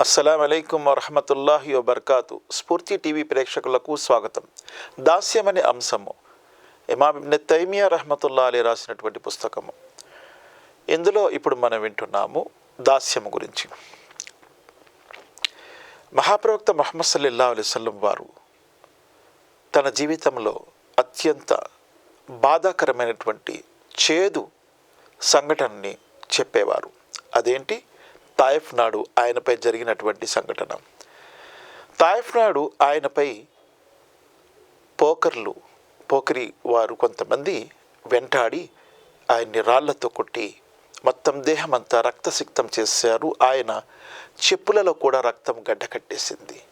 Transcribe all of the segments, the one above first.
అస్సలం అయికం వరహమతుల్లాహి వబర్కాతు. స్ఫూర్తి టీవీ ప్రేక్షకులకు స్వాగతం. దాస్యం అనే అంశము. ఇమాం తైమియా రహమతుల్లా అలీ రాసినటువంటి పుస్తకము. ఇందులో ఇప్పుడు మనం వింటున్నాము దాస్యము గురించి. మహాప్రవక్త మహమ్మద్ సల్లల్లా అలైవల్లం వారు తన జీవితంలో అత్యంత బాధాకరమైనటువంటి చేదు సంఘటనని చెప్పేవారు. అదేంటి? తాయిఫ్ నాడు ఆయనపై జరిగినటువంటి సంఘటన. తాయిఫ్ నాడు ఆయనపై పోకర్లు పోకరి వారు కొంతమంది వెంటాడి ఆయన్ని రాళ్ళతో కొట్టి మొత్తం దేహం అంతా రక్తసిక్తం చేశారు. ఆయన చెప్పులలో కూడా రక్తం గడ్డ కట్టేసింది.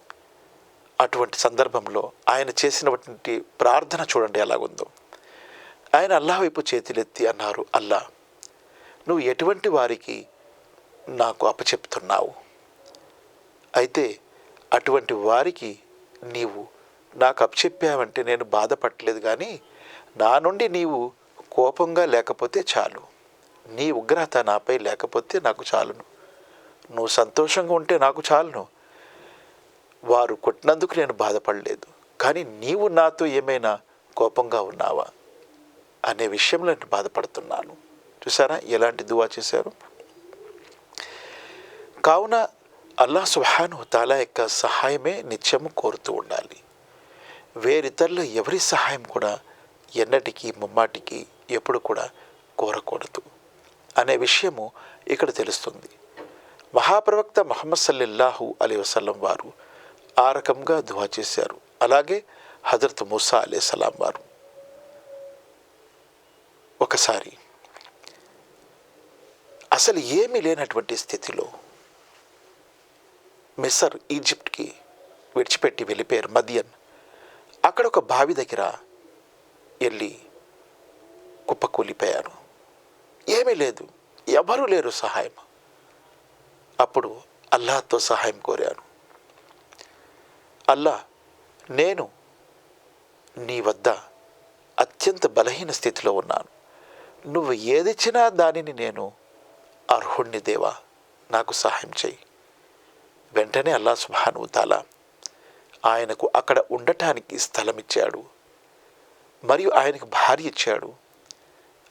అటువంటి సందర్భంలో ఆయన చేసినటువంటి ప్రార్థన చూడండి ఎలాగుందో. ఆయన అల్లా వైపు చేతులెత్తి అన్నారు అల్లా నువ్వు ఎటువంటి వారికి నాకు అప్పచెప్తున్నావు. అయితే అటువంటి వారికి నీవు నాకు అప్పచెప్పావంటే నేను బాధపడలేదు కానీ నా నుండి నీవు కోపంగా లేకపోతే చాలు. నీ ఉగ్రత నాపై లేకపోతే నాకు చాలును. నువ్వు సంతోషంగా ఉంటే నాకు చాలును. వారు కొట్టినందుకు నేను బాధపడలేదు. కానీ నీవు నాతో ఏమైనా కోపంగా ఉన్నావా? అనే విషయంలో నేను బాధపడుతున్నాను. చూసారా? ఎలాంటి దువా చేశారు? కావున అల్లా సుహాను తాలా యొక్క సహాయమే నిత్యము కోరుతూ ఉండాలి. వేరితరుల ఎవరి సహాయం కూడా ఎన్నటికీ ముమ్మాటికి ఎప్పుడు కూడా కోరకూడదు అనే విషయము ఇక్కడ తెలుస్తుంది. మహాప్రవక్త మహమ్మద్ సల్లెల్లాహు అలీ వసల్లం వారు ఆ రకంగా దువా చేశారు. అలాగే హజరత్ మూసా అలీ సలాం వారు. ఒకసారి అసలు ఏమీ లేనటువంటి స్థితిలో మిసర్ ఈజిప్ట్కి విడిచిపెట్టి వెళ్ళిపోయారు మదియన్. అక్కడ ఒక బావి దగ్గర వెళ్ళి కుప్పకూలిపోయారు ఏమీ లేదు ఎవరూ లేరు సహాయం. అప్పుడు అల్లాహతో సహాయం కోరాను. అల్లా నేను నీ వద్ద అత్యంత బలహీన స్థితిలో ఉన్నాను. నువ్వు ఏదిచ్చినా దానిని నేను అర్హుణ్ణి దేవా నాకు సహాయం చేయి వెంటనే అల్లా సుభానుతాల ఆయనకు అక్కడ ఉండటానికి స్థలం ఇచ్చాడు. మరియు ఆయనకు భార్య ఇచ్చాడు.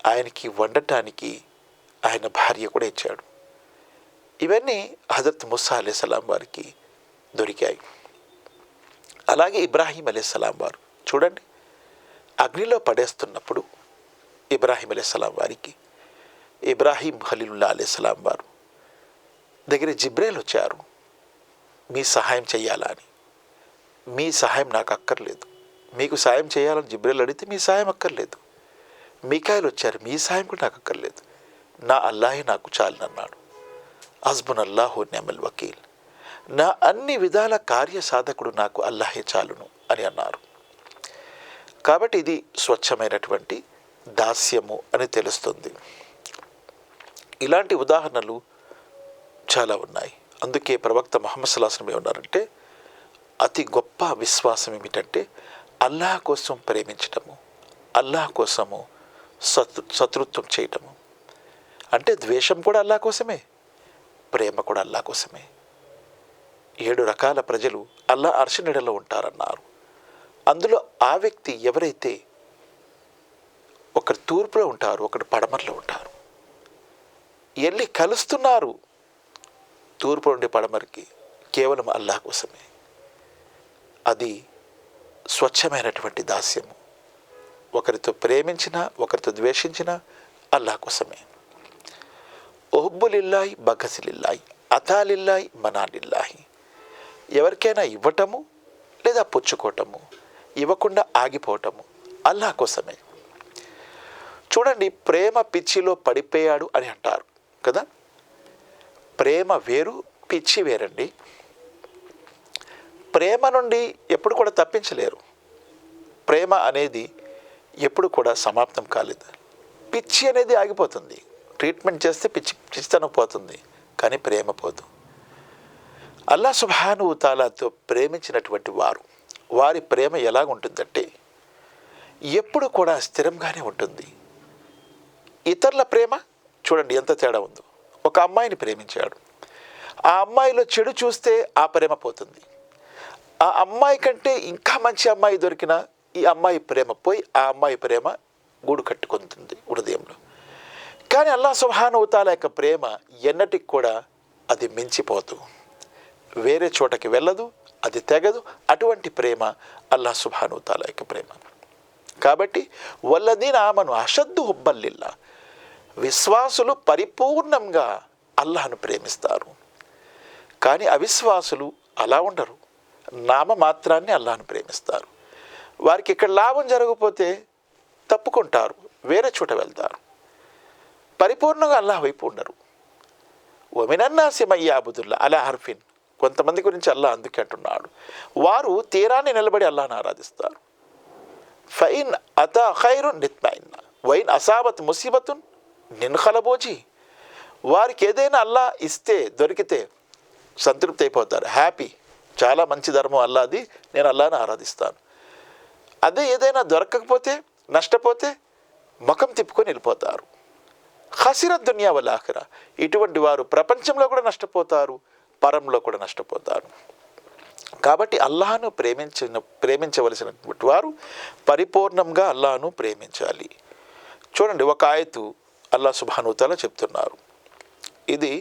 ఆయనకి వండటానికి ఆయన భార్య కూడా ఇచ్చాడు. ఇవన్నీ హజరత్ ముస్సా అలీసలాం వారికి దొరికాయి. అలాగే ఇబ్రాహీం అలీసలాం వారు చూడండి అగ్నిలో పడేస్తున్నప్పుడు ఇబ్రాహీం అలీసలాం వారికి ఇబ్రాహీం ఖలీలుల్లా అలీసలాం వారు దగ్గర జిబ్రేల్ వచ్చారు. మీ సహాయం చేయాలా అని. మీ సహాయం నాకు అక్కర్లేదు. మీకు సాయం చేయాలని జిబ్రిల్ అడిగితే మీ సాయం అక్కర్లేదు. మీకాయలు వచ్చారు మీ సాయం కూడా నాకు అక్కర్లేదు. నా అల్లాహే నాకు చాలనన్నాడు హస్బున్ అల్లాహు నెమల్ వకీల్. నా అన్ని విధాల కార్య సాధకుడు నాకు అల్లాహే చాలును అని అన్నారు. కాబట్టి ఇది స్వచ్ఛమైనటువంటి దాస్యము అని తెలుస్తుంది. ఇలాంటి ఉదాహరణలు చాలా ఉన్నాయి. అందుకే ప్రవక్త మహమ్మద్ సల్లాహం ఏమన్నారంటే అతి గొప్ప విశ్వాసం ఏమిటంటే అల్లాహ్ కోసం ప్రేమించటము అల్లాహ్ కోసము శత్రు శత్రుత్వం చేయటము. అంటే ద్వేషం కూడా అల్లా కోసమే ప్రేమ కూడా అల్లా కోసమే. ఏడు రకాల ప్రజలు అల్లా అర్షనీడలో ఉంటారన్నారు. అందులో ఆ వ్యక్తి ఎవరైతే ఒకరు తూర్పులో ఉంటారు ఒకరు పడమరలో ఉంటారు వెళ్ళి కలుస్తున్నారు తూర్పు నుండి పడమరికి కేవలం అల్లా కోసమే. అది స్వచ్ఛమైనటువంటి దాస్యము. ఒకరితో ప్రేమించిన ఒకరితో ద్వేషించిన అల్లాహ్ కోసమే. ఒహబ్బులిల్లాయి బగసిలిల్లాయి అతాలిల్లాయ్ మనాలిల్లాయి ఎవరికైనా ఇవ్వటము లేదా పుచ్చుకోవటము ఇవ్వకుండా ఆగిపోవటము అల్లాహ్ కోసమే. చూడండి ప్రేమ పిచ్చిలో పడిపోయాడు అని అంటారు కదా? ప్రేమ వేరు పిచ్చి వేరండి. ప్రేమ నుండి ఎప్పుడు కూడా తప్పించలేరు. ప్రేమ అనేది ఎప్పుడు కూడా సమాప్తం కాలేదు. పిచ్చి అనేది ఆగిపోతుంది. ట్రీట్మెంట్ చేస్తే పిచ్చి పిచ్చితనం పోతుంది కానీ ప్రేమ పోదు. అల్లా సుబాను తాలాతో ప్రేమించినటువంటి వారు వారి ప్రేమ ఎలాగుంటుందంటే ఎప్పుడు కూడా స్థిరంగానే ఉంటుంది. ఇతరుల ప్రేమ చూడండి ఎంత తేడా ఉందో. ఒక అమ్మాయిని ప్రేమించాడు. ఆ అమ్మాయిలో చెడు చూస్తే ఆ ప్రేమ పోతుంది. ఆ అమ్మాయి కంటే ఇంకా మంచి అమ్మాయి దొరికిన ఈ అమ్మాయి ప్రేమ పోయి ఆ అమ్మాయి ప్రేమ గూడు కట్టుకుంటుంది హృదయంలో. కానీ అల్లా సుహానుతాల యొక్క ప్రేమ ఎన్నటికి కూడా అది మించిపోదు. వేరే చోటకి వెళ్ళదు అది తెగదు. అటువంటి ప్రేమ అల్లా సుభానుతాల యొక్క ప్రేమ. కాబట్టి వల్లదీన ఆమెను అషద్దు హుబ్బల్లిల్లా. విశ్వాసులు పరిపూర్ణంగా అల్లాహను ప్రేమిస్తారు. కానీ అవిశ్వాసులు అలా ఉండరు. నామ మాత్రాన్ని అల్లాహను ప్రేమిస్తారు. వారికి ఇక్కడ లాభం జరగకపోతే తప్పుకుంటారు వేరే చోట వెళ్తారు. పరిపూర్ణంగా అల్లాహ్ వైపు ఉండరు. ఒమినన్నాసిమయ్యాబుదుల్లా అలా హర్ఫిన్. కొంతమంది గురించి అల్లా అందుకే అంటున్నాడు. వారు తీరాన్ని నిలబడి అల్లాను ఆరాధిస్తారు. ఫైన్ అత ఖైరు నిత్మైన్ వైన్ అసాబత్ ముసీబతున్ నిన్ఖలబోజీ వారికి ఏదైనా అల్లా ఇస్తే దొరికితే సంతృప్తి అయిపోతారు హ్యాపీ. చాలా మంచి ధర్మం అల్లాది. నేను అల్లాని ఆరాధిస్తాను. అదే ఏదైనా దొరకకపోతే నష్టపోతే ముఖం తిప్పుకొని వెళ్ళిపోతారు. హసిరత్ దునియా వల్ల ఇటువంటి వారు ప్రపంచంలో కూడా నష్టపోతారు పరంలో కూడా నష్టపోతారు. కాబట్టి అల్లాహను ప్రేమించిన ప్రేమించవలసినటువంటి వారు పరిపూర్ణంగా అల్లాహను ప్రేమించాలి. చూడండి ఒక ఆయతు అల్లా సుభానుతాల చెప్తున్నారు. ఇది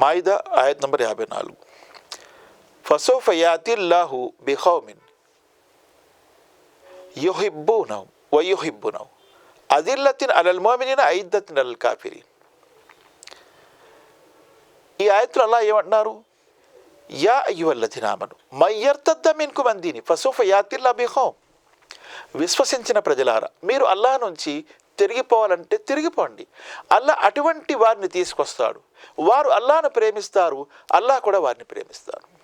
మాయిదా ఆయత్ నంబర్ యాభై నాలుగు. ఫసోఫయాతిల్లాహు బిహౌమిన్ యుహిబ్బునవ్ వయుహిబ్బునవ్ అదిల్లతిన్ అలల్ మోమినిన ఐద్దతిన్ అల్ కాఫిరి ఈ ఆయత్తులు అలా ఏమంటున్నారు? యా అయ్యువల్లతినామను మయ్యర్తద్ద మిన్కు మందిని ఫసోఫ యాతిల్లా బిహోం విశ్వసించిన ప్రజలారా మీరు అల్లా నుంచి తిరిగిపోవాలంటే తిరిగిపోండి. అల్లా అటువంటి వారిని తీసుకొస్తాడు. వారు అల్లాను ప్రేమిస్తారు అల్లా కూడా వారిని ప్రేమిస్తారు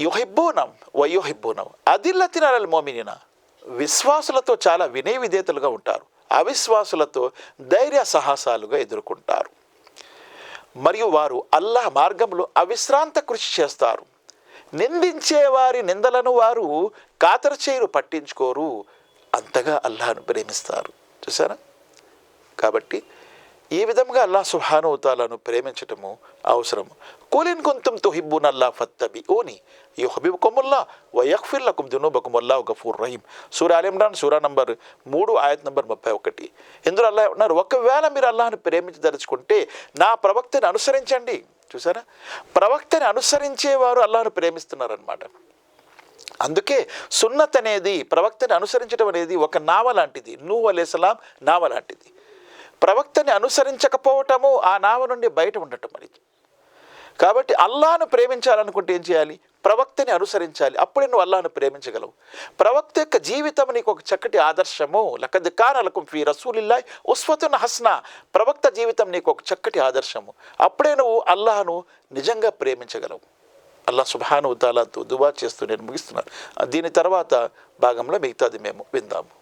యుహిబ్బూనం వయుహిబ్బూనం అదిల్లతిన అలల్ మోమినిన. విశ్వాసులతో చాలా వినయ విధేతలుగా ఉంటారు. అవిశ్వాసులతో ధైర్య సాహసాలుగా ఎదుర్కొంటారు. మరియు వారు అల్లాహ్ మార్గంలో అవిశ్రాంత కృషి చేస్తారు. నిందించే వారి నిందలను వారు కాతరచేయులు పట్టించుకోరు. అంతగా అల్లాహను ప్రేమిస్తారు. చూసారా కాబట్టి ఈ విధంగా అల్లాహ్ సుహానుతాలను ప్రేమించటము అవసరము. కూలిన్ కొంతం తుహిబ్బున్ అల్లా ఫత్తబి ఓని యుహబిబుకుముల్లా వయక్ఫిర్లకుం దునూబకుముల్లా గఫూర్ రహీం సూరా అలిమ్రాన్ సూరా నంబర్ మూడు ఆయత్ నంబర్ ముప్పై ఒకటి. ఇందులో అల్లా ఉన్నారు ఒకవేళ మీరు అల్లాహను ప్రేమించదలుచుకుంటే నా ప్రవక్తని అనుసరించండి. చూసారా ప్రవక్తని అనుసరించేవారు అల్లాహను ప్రేమిస్తున్నారనమాట అందుకే సున్నత్ అనేది ప్రవక్తని అనుసరించడం అనేది ఒక నావ లాంటిది. నువ్వు అలేసలాం నావ లాంటిది. ప్రవక్తని అనుసరించకపోవటము ఆ నావ నుండి బయట ఉండటం అనేది కాబట్టి అల్లాను ప్రేమించాలనుకుంటే ఏం చేయాలి? ప్రవక్తని అనుసరించాలి. అప్పుడే నువ్వు అల్లాను ప్రేమించగలవు. ప్రవక్త యొక్క జీవితం నీకు ఒక చక్కటి ఆదర్శము. లకద్ కానలకం ఫీ రసూలిల్లాయ్ ఉస్వతున్ హస్నా. ప్రవక్త జీవితం నీకు ఒక చక్కటి ఆదర్శము. అప్పుడే నువ్వు అల్లాహను నిజంగా ప్రేమించగలవు. అల్లా సుభాను ఉద్దాలతో దువా చేస్తూ నేను ముగిస్తున్నాను దీని తర్వాత భాగంలో మిగతాది మేము విందాము.